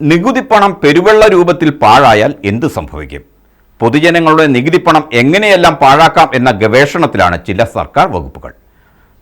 നികുതിപ്പണം പെരുവെള്ള രൂപത്തിൽ പാഴായാൽ എന്ത് സംഭവിക്കും? പൊതുജനങ്ങളുടെ നികുതി പണം എങ്ങനെയെല്ലാം പാഴാക്കാം എന്ന ഗവേഷണത്തിലാണ് ചില സർക്കാർ വകുപ്പുകൾ.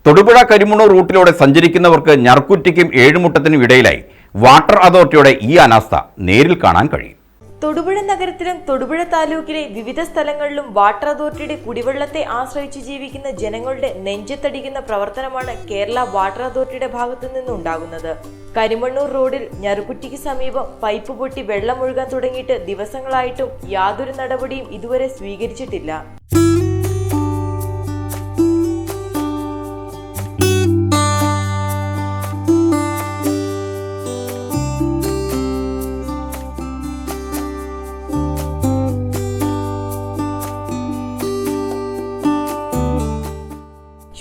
തൊടുപുഴ കരിമുണൂർ റൂട്ടിലൂടെ സഞ്ചരിക്കുന്നവർക്ക് ഞർക്കുറ്റിക്കും ഏഴുമുട്ടത്തിനും ഇടയിലായി വാട്ടർ അതോറിറ്റിയുടെ ഈ അനാസ്ഥ നേരിൽ കാണാൻ കഴിയും. തൊടുപുഴ നഗരത്തിലും തൊടുപുഴ താലൂക്കിലെ വിവിധ സ്ഥലങ്ങളിലും വാട്ടർ അതോറിറ്റിയുടെ കുടിവെള്ളത്തെ ആശ്രയിച്ച് ജീവിക്കുന്ന ജനങ്ങളുടെ നെഞ്ചത്തടിക്കുന്ന പ്രവർത്തനമാണ് കേരള വാട്ടർ അതോറിറ്റിയുടെ ഭാഗത്തു നിന്നുണ്ടാകുന്നത് കരിമണ്ണൂർ റോഡിൽ ഞറുകുറ്റിക്ക് സമീപം പൈപ്പ് പൊട്ടി വെള്ളം ഒഴുകാൻ തുടങ്ങിയിട്ട് ദിവസങ്ങളായിട്ടും യാതൊരു നടപടിയും ഇതുവരെ സ്വീകരിച്ചിട്ടില്ല.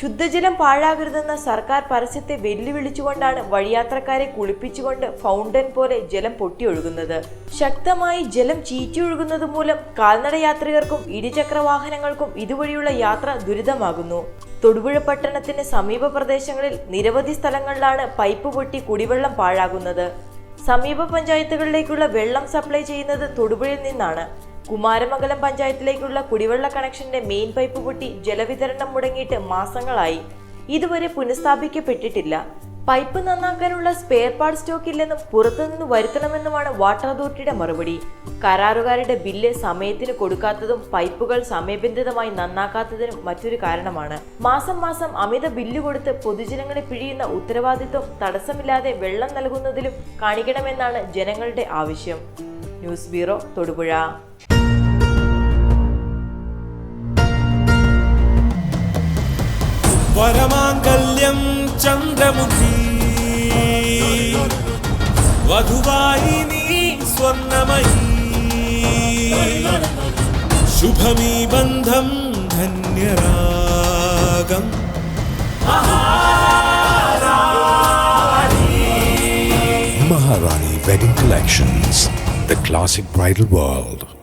ശുദ്ധജലം പാഴാകരുതെന്ന സർക്കാർ പരസ്യത്തെ വെല്ലുവിളിച്ചുകൊണ്ടാണ് വഴിയാത്രക്കാരെ കുളിപ്പിച്ചുകൊണ്ട് ഫൗണ്ടൻ പോലെ ജലം പൊട്ടിയൊഴുകുന്നത്. ശക്തമായി ജലം ചീറ്റിയൊഴുകുന്നത് മൂലം കാൽനട യാത്രികർക്കും ഇരുചക്ര വാഹനങ്ങൾക്കും ഇതുവഴിയുള്ള യാത്ര ദുരിതമാകുന്നു. തൊടുപുഴ പട്ടണത്തിന് സമീപ പ്രദേശങ്ങളിൽ നിരവധി സ്ഥലങ്ങളിലാണ് പൈപ്പ് പൊട്ടി കുടിവെള്ളം പാഴാകുന്നത്. സമീപ പഞ്ചായത്തുകളിലേക്കുള്ള വെള്ളം സപ്ലൈ ചെയ്യുന്നത് തൊടുപുഴയിൽ നിന്നാണ്. കുമാരമംഗലം പഞ്ചായത്തിലേക്കുള്ള കുടിവെള്ള കണക്ഷന്റെ മെയിൻ പൈപ്പ് പൊട്ടി ജലവിതരണം മുടങ്ങിയിട്ട് മാസങ്ങളായി. ഇതുവരെ പുനഃസ്ഥാപിക്കപ്പെട്ടിട്ടില്ല. പൈപ്പ് നന്നാക്കാനുള്ള സ്പെയർ പാർട്ട് സ്റ്റോക്ക് ഇല്ലെന്നും പുറത്തുനിന്ന് വരുത്തണമെന്നുമാണ് വാട്ടർ അതോറിറ്റിയുടെ മറുപടി. കരാറുകാരുടെ ബില്ല് സമയത്തിന് കൊടുക്കാത്തതും പൈപ്പുകൾ സമയബന്ധിതമായി നന്നാക്കാത്തതിനും മറ്റൊരു കാരണമാണ്. മാസം മാസം അമിത ബില്ല് കൊടുത്ത് പൊതുജനങ്ങളെ പിഴിയുന്ന ഉത്തരവാദിത്വം തടസ്സമില്ലാതെ വെള്ളം നൽകുന്നതിലും കാണിക്കണമെന്നാണ് ജനങ്ങളുടെ ആവശ്യം. News bureau Thodupuzha. వరమాంగల్యం చంద్రముఖి. వధువాహిని స్వర్ణమయీ. శుభమీ బంధం ధన్యరాగం. Maharani wedding collections the classic bridal world.